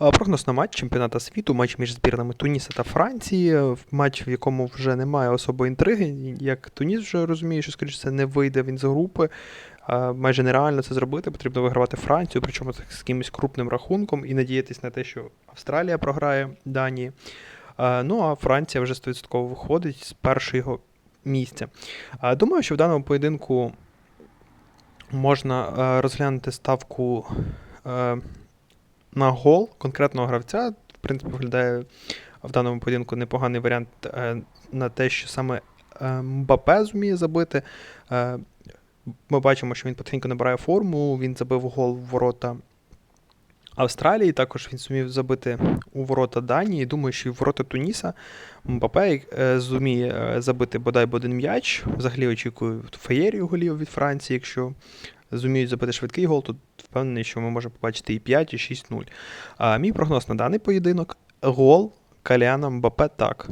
Прогноз на матч чемпіоната світу, матч між збірнами Туніса та Франції. Матч, в якому вже немає особої інтриги. Як Туніс вже розуміє, що, скоріше все, не вийде він з групи. Майже нереально це зробити. Потрібно вигравати Францію, причому з якимось крупним рахунком, і надіятись на те, що Австралія програє Данії. Ну а Франція вже 100% виходить з першого місця. Думаю, що в даному поєдинку можна розглянути ставку на гол конкретного гравця. В принципі, виглядає в даному поєдинку непоганий варіант е, на те, що саме е, Мбапе зуміє забити. Е, Ми бачимо, що він потихеньку набирає форму. Він забив гол в ворота Австралії. Також він зумів забити у ворота Данії. Думаю, що і в ворота Туніса Мбапе зуміє забити бодай б один м'яч. Взагалі очікую феєрію голів від Франції. Якщо зуміють забити швидкий гол, то впевнений, що ми можемо побачити і 5, і 6-0. А мій прогноз на даний поєдинок гол Каліана Мбапе так.